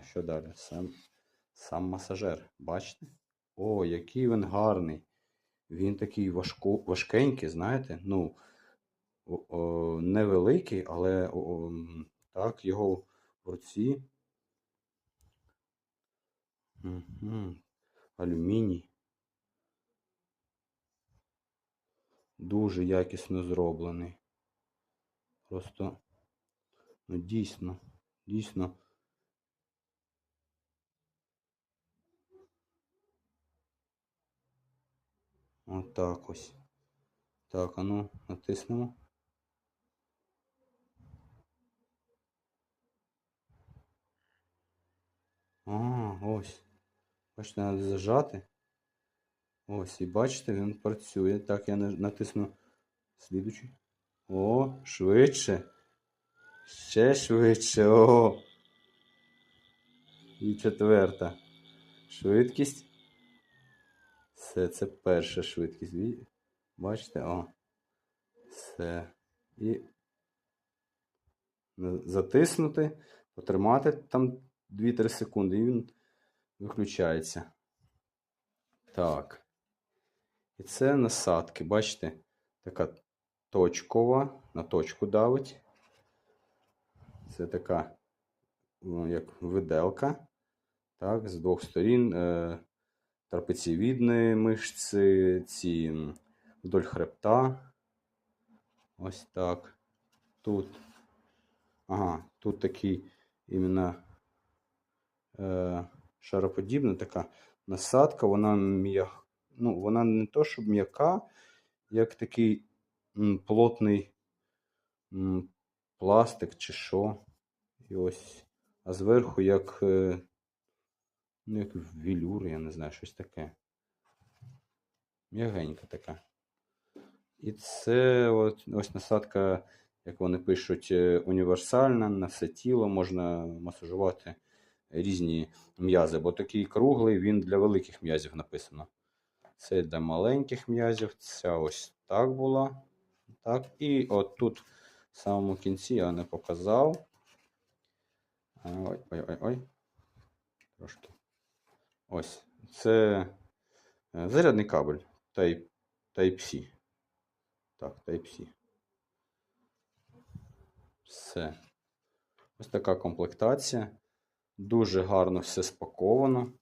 А що далі? Сам, сам масажер. Бачите? О, який він гарний. Він такий важко, важкенький, знаєте? Ну, невеликий, але о, о, так, його в руці. Угу. Алюміній. Дуже якісно зроблений. Просто, ну, дійсно, дійсно. Отак ось. Так, а ну, натиснемо. А, ось. Бачите, треба зажати. Ось, і бачите, він працює. Так, я натисну слідучий. О, швидше. Ще швидше. О. І четверта. Швидкість. Все, це перша швидкість. Бачите? О. Все. І затиснути, потримати там 2-3 секунди, і він виключається. Так. І це насадки. Бачите? Така точкова, на точку давить. Це така, ну, як виделка. Так, з двох сторін е, трапецієвідні мишці, ці вдоль хребта. Ось так. Тут. Ага, тут такий іменно е, шароподібна така насадка, вона м'яка. Ну, вона не то, щоб м'яка, як такий м, плотний м, пластик чи що. І ось. А зверху як, е, ну, як велюр, я не знаю, щось таке. М'ягенька така. І це от, ось насадка, як вони пишуть, е, універсальна, на все тіло можна масажувати різні м'язи, бо такий круглий він для великих м'язів написано. Це для маленьких м'язів. Ця ось так була. Так. І от тут в самому кінці я не показав. Ой, ой, ой, ой. Трошки. Ось. Це е, зарядний кабель Type, Type-C. Так, Type-C. Все. Ось така комплектація. Дуже гарно все спаковано.